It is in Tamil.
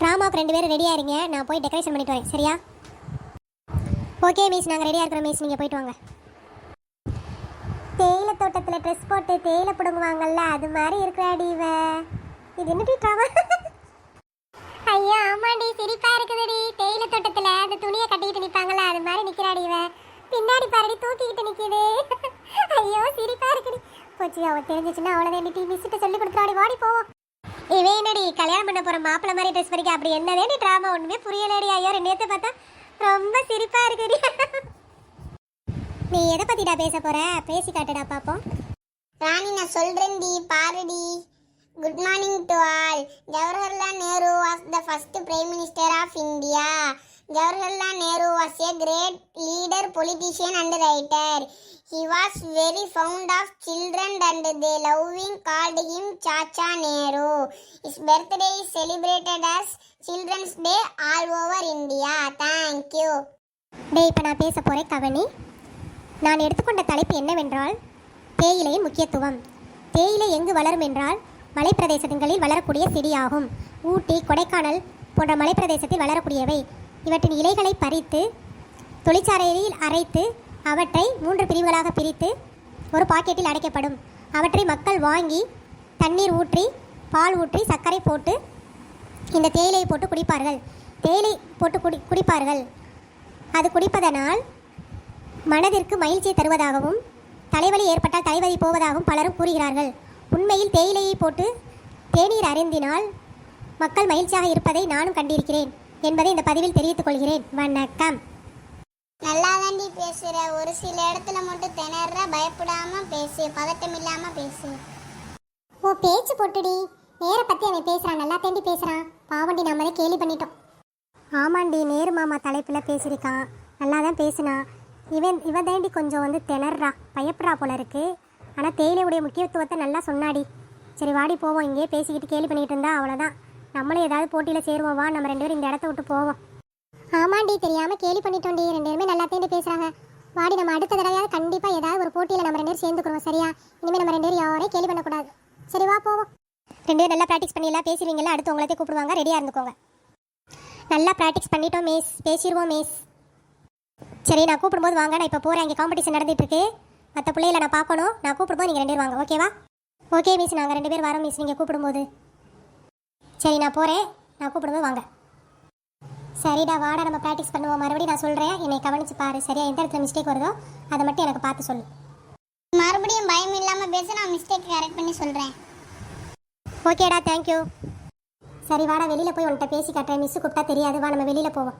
ட்ராமாவுக்கு ரெண்டு பேரும் ரெடியாக இருங்க. நான் போய் டெக்கரேஷன் பண்ணிட்டு வரேன். சரியா? ஓகே மிஸ் நாங்கள் ரெடியாக இருக்கிறோம் மிஸ் நீங்கள் போயிட்டு வாங்க. தேயிலை தோட்டத்தில் ட்ரெஸ் போட்டு தேயிலை பிடுங்குவாங்கல்ல அது மாதிரி இருக்கிறாடி இவ. இது என்னடி ட்ராமா ஐயா ஆமாடி. சிரிப்பா இருக்குதுடி. தேயிலை தோட்டத்தில் அந்த துணியை கட்டிக்கிட்டு நிற்பாங்கல்ல அது மாதிரி நிற்கிறாடி இவ. பின்னாடி பாருடி தூக்கிக்கிட்டு நிற்கிது ஐயோ சிரிப்பா இருக்குடி. போச்சு அவ தெரிஞ்சிச்சுன்னா அவ்வளோதான் டி மிஸ்ட்டு சொல்லி கொடுத்துருவாடி. வாடி போவோம். இவன் என்னடி கல்யாணம் பண்ண போற மாப்பிள்ள மாதிரி ட்ரெஸ் பண்ணிக்க? அப்படி என்னதே நீ ட்ராமா ஒண்ணுமே புரியலடி ஐயோ ரெண்டு பார்த்தா ரொம்ப சிரிப்பா இருக்குடி. நீ எதை பத்திடா பேச போற? பேசி காட்டுடா பாப்போம். ராணி நான் சொல்றேன்டி பாருடி. Good morning to all Jawaharlal Nehru was the first prime minister of India Jawaharlal Nehru was a great leader politician and writer he was very fond of children and they loving called him chacha nehru his birthday is celebrated as children's day all over india thank you டேய் இப்போ நான் பேச போறேன் கவனி நான் எடுத்துக்கொண்ட தலைப்பு என்னவென்றால் தேயிலையின் முக்கியத்துவம் தேயிலை எங்கு வளரும் என்றால் மலைப்பிரதேசங்களில் வளரக்கூடிய செடியாகும். ஊட்டி கொடைக்கானல் போன்ற மலைப்பிரதேசத்தில் வளரக்கூடியவை. இவற்றின் இலைகளை பறித்து தொழிற்சாலையில் அரைத்து அவற்றை மூன்று பிரிவுகளாக பிரித்து ஒரு பாக்கெட்டில் அடைக்கப்படும். அவற்றை மக்கள் வாங்கி தண்ணீர் ஊற்றி பால் ஊற்றி சர்க்கரை போட்டு இந்த தேயிலையை போட்டு குடிப்பார்கள். தேயிலை போட்டு குடி குடிப்பார்கள். அது குடிப்பதனால் மனதிற்கு மகிழ்ச்சியை தருவதாகவும் தலைவலி ஏற்பட்டால் தலைவலி போவதாகவும் பலரும் கூறுகிறார்கள். உண்மையில் தேயிலையை போட்டு தேநீர் அருந்தினால் மக்கள் மகிழ்ச்சியாக இருப்பதை நானும் கண்டிருக்கிறேன் என்பதை இந்த பதிவில் தெரிவித்துக் கொள்கிறேன். வணக்கம். நல்லா தாண்டி பேசுற. ஒரு சில இடத்துல மட்டும் திணற பயப்படாம பேசு. பதட்டம் இல்லாம பேசு. ஓ பேச்சு போட்டுடி. நேர பத்தி அவன் பேசுறான். நல்லா தேண்டி பேசுறான். பாவண்டி நம்மளே கேலி பண்ணிட்டோம். ஆமாண்டி நேரு மாமா தலைப்பில் பேசியிருக்கான். நல்லா தான் பேசினான் இவன் இவன் தாண்டி கொஞ்சம் வந்து திணறா பயப்படுறா போல இருக்கு. ஆனால் தேயிலையுடைய முக்கியத்துவத்தை நல்லா சொன்னாடி. சரி வாடி போவோம். இங்கேயே பேசிக்கிட்டு கேலி பண்ணிக்கிட்டு இருந்தா அவ்வளோதான் நம்மளும் ஏதாவது போட்டியில் சேருவோம். வா நம்ம ரெண்டு பேரும் இந்த இடத்த விட்டு போவோம். ஆமாண்டி தெரியாமல் கேலி பண்ணிட்டோண்டி. ரெண்டு பேருமே நல்லா தேண்டி பேசுகிறாங்க வாடி நம்ம அடுத்த தடவையாவது கண்டிப்பாக ஏதாவது ஒரு போட்டியில் நம்ம ரெண்டு பேரும் சேர்ந்துக்கிறோம் சரியா? இனிமேல் நம்ம ரெண்டு பேரும் யாரையும் கேலி பண்ணக்கூடாது. சரி வா போவோம். ரெண்டு பேரும் நல்லா ப்ராக்டிஸ் பண்ணிலாம் பேசுவீங்களா அடுத்து உங்களே கூப்பிடுவாங்க. ரெடியாக இருந்துக்கோங்க. நல்லா ப்ராக்டிஸ் பண்ணிட்டோம் மிஸ் பேசிடுவோம் மிஸ் சரி நான் கூப்பிடும்போது வாங்க. நான் இப்போ போகிறேன் இங்கே காம்படிஷன் நடந்துட்டு இருக்கு. மற்ற பிள்ளைகளை நான் பார்க்கணும். நான் கூப்பிடும்போது நீங்கள் ரெண்டு பேர் வாங்க ஓகேவா ஓகே மிஸ் நாங்கள் ரெண்டு பேர் வரோம் மிஸ் நீங்கள் கூப்பிடும்போது. சரி நான் போகிறேன் நான் கூப்பிடும்போது வாங்க. சரிடா வாடா நம்ம ப்ராக்டிஸ் பண்ணுவோம். மறுபடியும் நான் சொல்கிறேன் என்னை கவனிச்சு பாரு. சரியா? எந்த இடத்துல மிஸ்டேக் வருதோ அதை மட்டும் எனக்கு பார்த்து சொல்லு. மறுபடியும் பயம் இல்லாம பேச. நான் மிஸ்டேக் கரெக்ட் பண்ணி சொல்றேன். ஓகேடா தேங்க்யூ சரி வாடா வெளியில் போய் உன்கிட்ட பேசி காட்டுறேன். மிஸ் கூப்பிட்டா தெரியாது. வா நம்ம வெளியில் போவோம்.